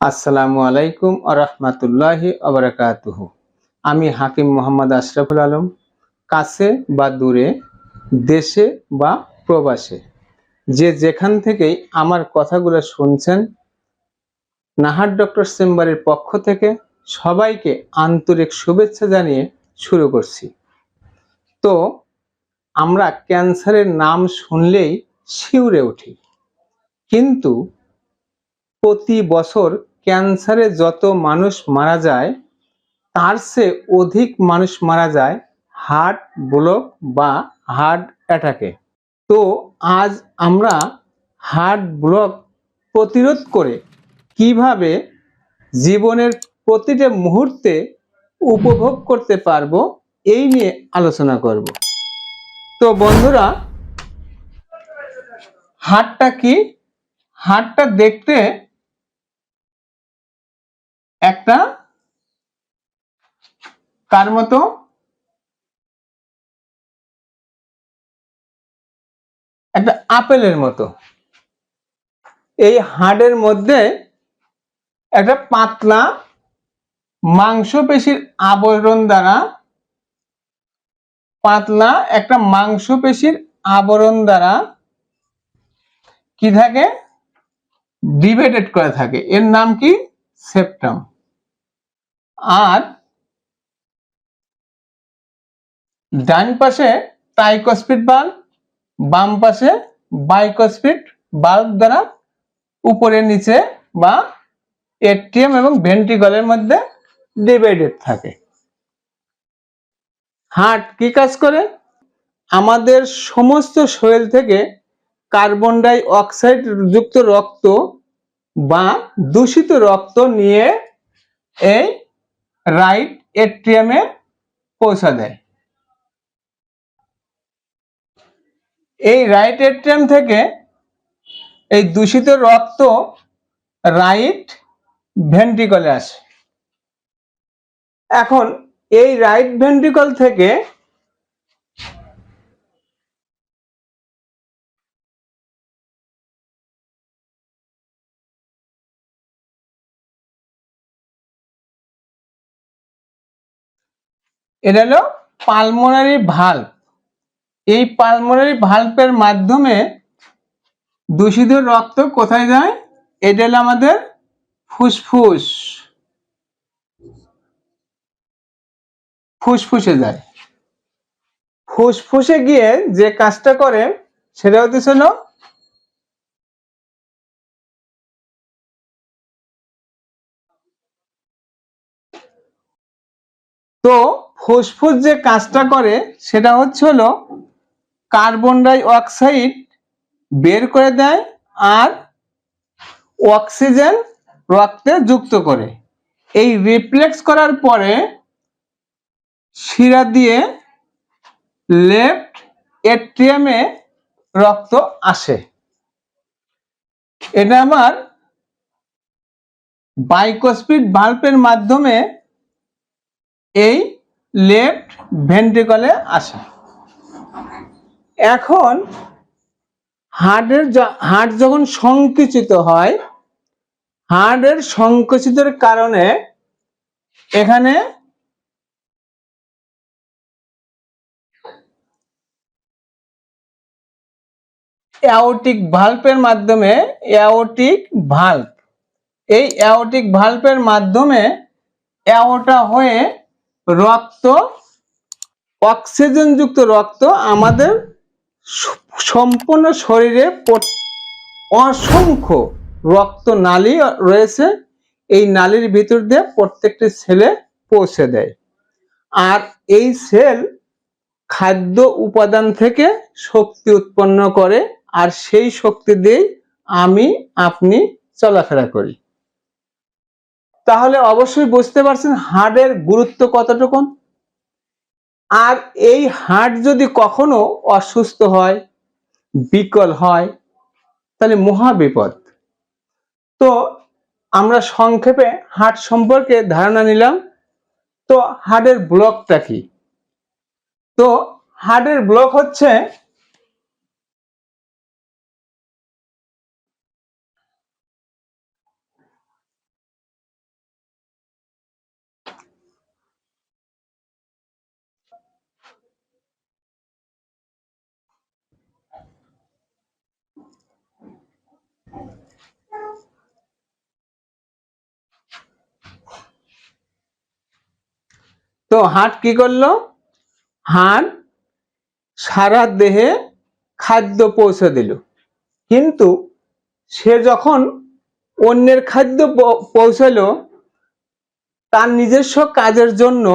আসসালামু আলাইকুম আরহামাতুল্লাহি আবরাকাতুহু আমি হাকিম মোহাম্মদ আশরাফুল আলম, কাছে বা দূরে, দেশে বা প্রবাসে। যে যেখান থেকেই আমার কথাগুলো শুনছেন, নাহার ডক্টর চেম্বারের পক্ষ থেকে সবাইকে আন্তরিক শুভেচ্ছা জানিয়ে শুরু করছি। তো, আমরা ক্যান্সারের নাম শুনলেই শিউরে উঠি। কিন্তু প্রতি বছর ক্যান্সারে যত মানুষ মারা যায়, তার চেয়ে অধিক মানুষ মারা যায় হার্ট ব্লক বা হার্ট অ্যাটাকে। তো আজ আমরা হার্ট ব্লক প্রতিরোধ করে কীভাবে জীবনের প্রতিটা মুহূর্তে উপভোগ করতে পারব, এই নিয়ে আলোচনা করব। তো বন্ধুরা, হার্টটা কি? হার্টটা দেখতে একটা কার মতো, একটা আপেলের মতো। এই হাড়ের মধ্যে একটা পাতলা মাংসপেশির আবরণ দ্বারা পাতলা একটা মাংসপেশির আবরণ দ্বারা কি থাকে? ডিভাইডেড করা থাকে। এর নাম কি? সেপ্টাম আর ডান পাশে ট্রাইকোস্পিড বাল্ব বাম পাশে বাইকোস্পিড বাল্ব দ্বারা উপরে নিচে বা এটিএম এবং ভেন্ট্রিকলের মধ্যে ডিভাইডেড থাকে। হার্ট কি কাজ করে? আমাদের সমস্ত শরীর থেকে কার্বন ডাই অক্সাইড যুক্ত রক্ত বা দূষিত রক্ত নিয়ে এই রাইট এট্রিয়ামে পৌঁছা দেয়। এই রাইট এট্রিয়াম থেকে এই দূষিত রক্ত রাইট ভেন্ট্রিকলে আসে। এখন এই রাইট ভেন্ট্রিকল থেকে এটা হলো পালমোনারি ভাল্ব এই পালমোনারি ভাল্বের মাধ্যমে দূষিত রক্ত কোথায় যায়? এটা হলো আমাদের ফুসফুস। ফুসফুসে যায়। ফুসফুসে গিয়ে যে কাজটা করে, সেটা হচ্ছে হলো তো ফুসফুস যে কাজটা করে, সেটা হচ্ছে হলো কার্বন ডাই অক্সাইড বের করে দেয় আর অক্সিজেন রক্তে যুক্ত করে। এই রিফ্লেক্স করার পরে শিরা দিয়ে লেফট এট্রিয়ামে রক্ত আসে। এটা আমার বাইকোস্পিড বাল্বের মাধ্যমে এই লেফট ভেন্ট্রিকলে আসে। এখন হার্টের হার্ট যখন সংকুচিত হয়, হার্টের সংকুচিতের কারণে এখানে অ্যাওটিক ভাল্পের মাধ্যমে অ্যাওটিক ভাল্প এই অ্যাওটিক ভাল্পের মাধ্যমে অ্যাওটা হয়ে রক্ত, অক্সিজেনযুক্ত রক্ত আমাদের সম্পূর্ণ শরীরে অসংখ্য রক্ত নালী রয়েছে। এই নালীর ভিতর দিয়ে প্রত্যেকটি সেলে পৌঁছে দেয়। আর এই সেল খাদ্য উপাদান থেকে শক্তি উৎপন্ন করে, আর সেই শক্তি দিয়েই আমি, আপনি চলাফেরা করি। তাহলে অবশ্যই বুঝতে পারছেন হার্টের গুরুত্ব কতটুকুন? আর এই হার্ট যদি কখনো অসুস্থ হয়, বিকল হয়, তাহলে মহা বিপদ। তো আমরা সংক্ষেপে হার্ট সম্পর্কে ধারণা নিলাম। তো হার্টের ব্লকটা কি? তো হার্টের ব্লক হচ্ছে তো হাট কি করল? হাট সারা দেহে খাদ্য পৌঁছে দিল। কিন্তু সে যখন অন্যের খাদ্য পৌঁছালো, তার নিজস্ব কাজের জন্য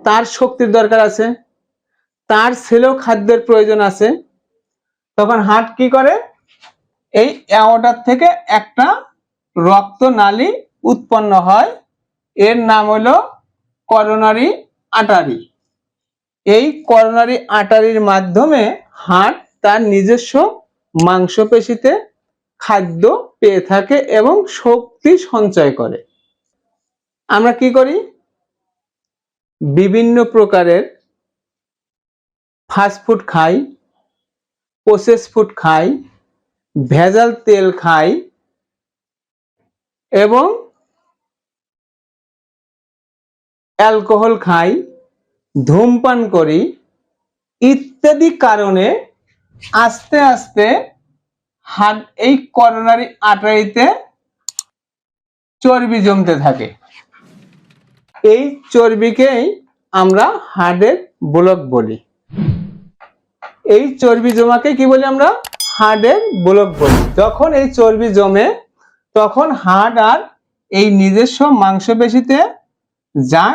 তার শক্তির দরকার আছে, তার ছেলেও খাদ্যের প্রয়োজন আছে। তখন হাট কি করে? এই অ্যাওটার থেকে একটা রক্ত নালী উৎপন্ন হয়। এর নাম হলো করোনারি আটারি এই করোনারি আটারির মাধ্যমে হার্ট তার নিজস্ব মাংসপেশিতে খাদ্য পেয়ে থাকে এবং শক্তি সঞ্চয় করে। আমরা কি করি? বিভিন্ন প্রকারের ফাস্ট ফুড খাই প্রসেস ফুড খাই, ভেজাল তেল খাই এবং অ্যালকোহল খাই, ধূমপান করি ইত্যাদি কারণে আস্তে আস্তে হার্ট এই করোনারি আর্টারিতে চর্বি জমতে থাকে। এই চর্বিকেই আমরা হার্টের ব্লক বলি। এই চর্বি জমাকে কি বলি আমরা? হার্টের ব্লক বলি। যখন এই চর্বি জমে, তখন হার্ট আর এই নিজস্ব মাংসপেশিতে যা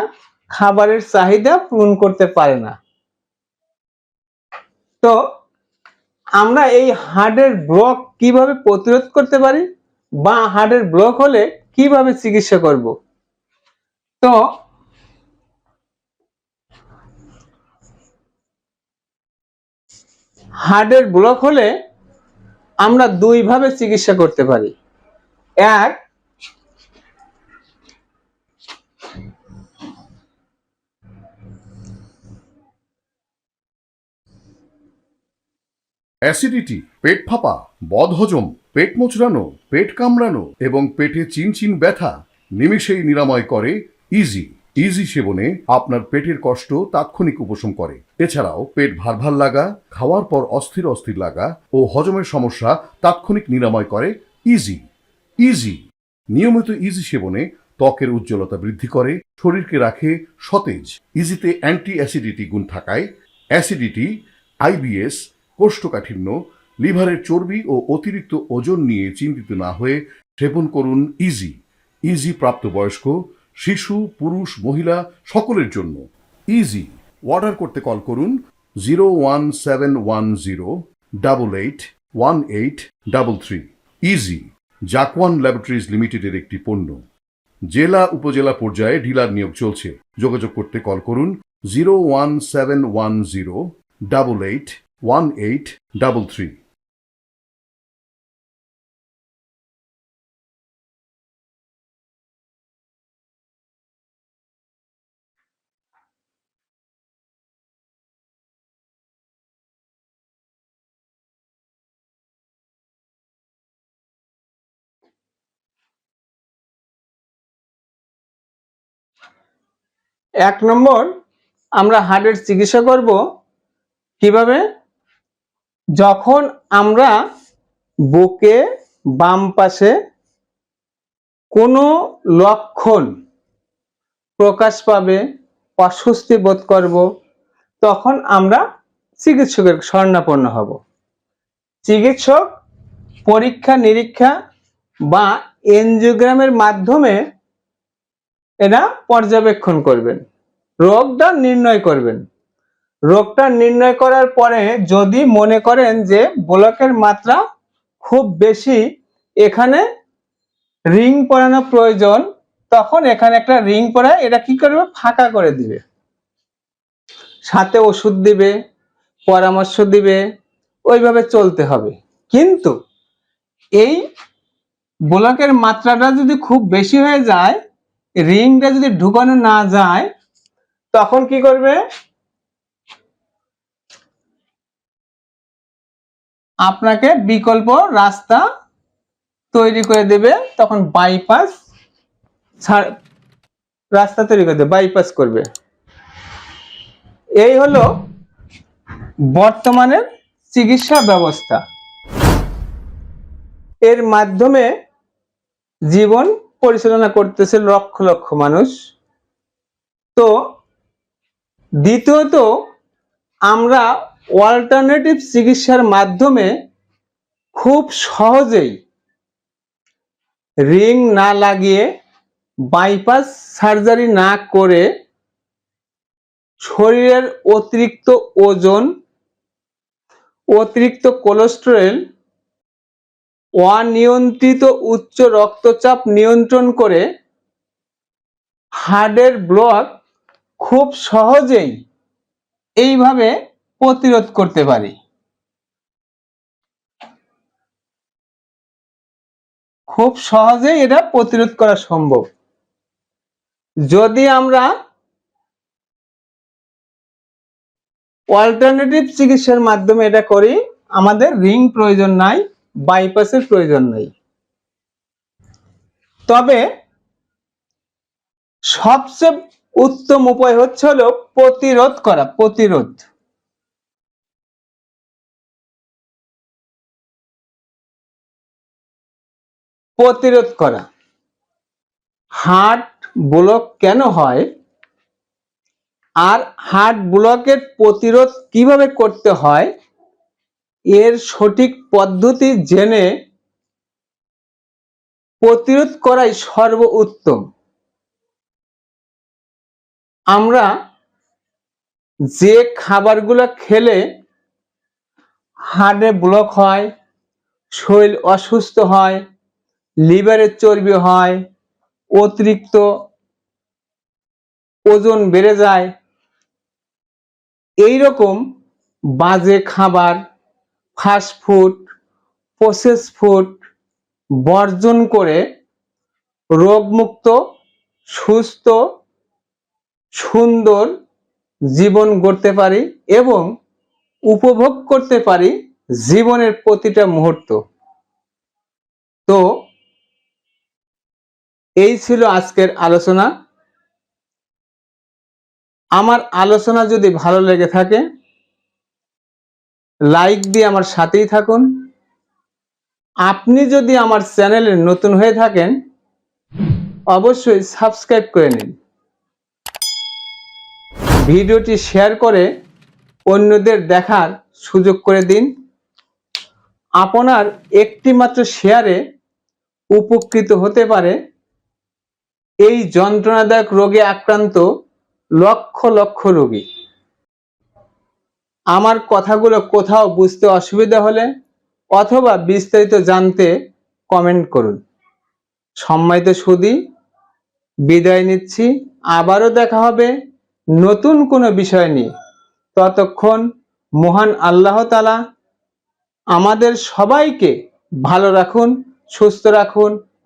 খাবারের চাহিদা পূরণ করতে পারে না। তো, আমরা এই হার্টের ব্লক কীভাবে প্রতিরোধ করতে পারি বা হার্টের ব্লক হলে কীভাবে চিকিৎসা করব? তো, হার্টের ব্লক হলে আমরা দুই ভাবে চিকিৎসা করতে পারি। এক অ্যাসিডিটি, পেট ফাঁপা, বদহজম, পেট মোচড়ানো, পেট কামড়ানো এবং পেটে চিনচিন ব্যথা নিমিষেই নিরাময় করে ইজি। ইজি সেবনে আপনার পেটের কষ্ট তাৎক্ষণিক উপশম করে। এছাড়াও পেট ভার ভার লাগা, খাওয়ার পর অস্থির অস্থির লাগা ও হজমের সমস্যা তাৎক্ষণিক নিরাময় করে ইজি। ইজি। নিয়মিত ইজি সেবনে ত্বকের উজ্জ্বলতা বৃদ্ধি করে, শরীরকে রাখে সতেজ। ইজিতে অ্যান্টি অ্যাসিডিটি গুণ থাকায় অ্যাসিডিটি আইবিএস কোষ্ঠকাঠিন্য, লিভারের চর্বি ও অতিরিক্ত ওজন নিয়ে চিন্তিত না হয়ে সেবন করুন ইজি। ইজি প্রাপ্তবয়স্ক, শিশু, পুরুষ, মহিলা সকলের জন্য। ইজি। অর্ডার করতে কল করুন zero one seven one zero double eight one eight double three. Easy. Zakwan laboratories লিমিটেডের একটি পণ্য। জেলা উপজেলা পর্যায়ে ডিলার নিয়োগ চলছে। যোগাযোগ করতে কল করুন zero one seven one zero double eight one eight double three এক নম্বর আমরা হার্টের চিকিৎসা করব কীভাবে? যখন আমরা বুকে বাম পাশে কোনো লক্ষণ প্রকাশ পাবে, অস্বস্তি বোধ করব, তখন আমরা চিকিৎসকের স্বর্ণাপন্ন হব। চিকিৎসক পরীক্ষা, নিরীক্ষা বা এনজিওগ্রামের মাধ্যমে এরা পর্যবেক্ষণ করবেন রোগটা নির্ণয় করবেন। রোগটা নির্ণয় করার পরে যদি মনে করেন যে ব্লকের মাত্রা খুব বেশি, এখানে রিং পরানো প্রয়োজন, তখন এখানে একটা রিং পরায়, এটা কি করবে? ফাঁকা করে দিবে। সাথে ওষুধ দিবে, পরামর্শ দিবে, ওইভাবে চলতে হবে। কিন্তু এই ব্লকের মাত্রাটা যদি খুব বেশি হয়ে যায়, রিংটা যদি ঢুকানো না যায়, তখন কি করবে? আপনাকে বিকল্প রাস্তা তৈরি করে দেবে, তখন বাইপাস রাস্তা তৈরি করে দেবে বাইপাস করবে। এই হলো বর্তমানের চিকিৎসা ব্যবস্থা। এর মাধ্যমে জীবন পরিচালনা করতেছে লক্ষ লক্ষ মানুষ। তো দ্বিতীয়ত, আমরা অল্টারনেটিভ চিকিৎসার মাধ্যমে খুব সহজেই রিং না লাগিয়ে বাইপাস সার্জারি না করে শরীরের অতিরিক্ত ওজন, অতিরিক্ত কোলেস্টেরল, অনিয়ন্ত্রিত উচ্চ রক্তচাপ নিয়ন্ত্রণ করে হার্টের ব্লক খুব সহজেই এইভাবে প্রতিরোধ করতে পারি। খুব সহজেই এটা প্রতিরোধ করা সম্ভব। যদি আমরা অল্টারনেটিভ চিকিৎসার মাধ্যমে এটা করি, আমাদের রিং প্রয়োজন নাই বাইপাসের প্রয়োজন নেই। তবে সবচেয়ে উত্তম উপায় হচ্ছে হলো প্রতিরোধ করা, প্রতিরোধ। প্রতিরোধ করা। হার্ট ব্লক কেন হয়? আর হার্ট ব্লকের প্রতিরোধ কীভাবে করতে হয়? এর সঠিক পদ্ধতি জেনে প্রতিরোধ করাই সর্ব উত্তম আমরা যে খাবারগুলো খেলে হার্টে ব্লক হয়, শরীর অসুস্থ হয় লিভারের চর্বি হয়, অতিরিক্ত ওজন বেড়ে যায়। এই রকম বাজে খাবার ফাস্ট ফুড প্রসেস ফুড বর্জন করে রোগমুক্ত, সুস্থ, সুন্দর জীবন গড়তে পারি এবং উপভোগ করতে পারি জীবনের প্রতিটা মুহূর্ত। তো এই ছিল আজকের আলোচনা। আমার আলোচনা যদি ভালো লেগে থাকে লাইক দিয়ে আমার সাথেই থাকুন। আপনি যদি আমার চ্যানেলে নতুন হয়ে থাকেন, অবশ্যই সাবস্ক্রাইব করে নিন। ভিডিওটি শেয়ার করে অন্যদের দেখার সুযোগ করে দিন। আপনার একটি মাত্র শেয়ারে উপকৃত হতে পারে। এই যন্ত্রণাদায়ক রোগে আক্রান্ত লক্ষ লক্ষ রোগী। আমার কথাগুলো কোথাও বুঝতে অসুবিধা হলে অথবা বিস্তারিত জানতে কমেন্ট করুন। সম্মানিত সুদী বিদায় নিচ্ছি। আবারও দেখা হবে নতুন কোনো বিষয় নিয়ে। ততক্ষণ মহান আল্লাহ তালা আমাদের সবাইকে ভালো রাখুন, সুস্থ রাখুন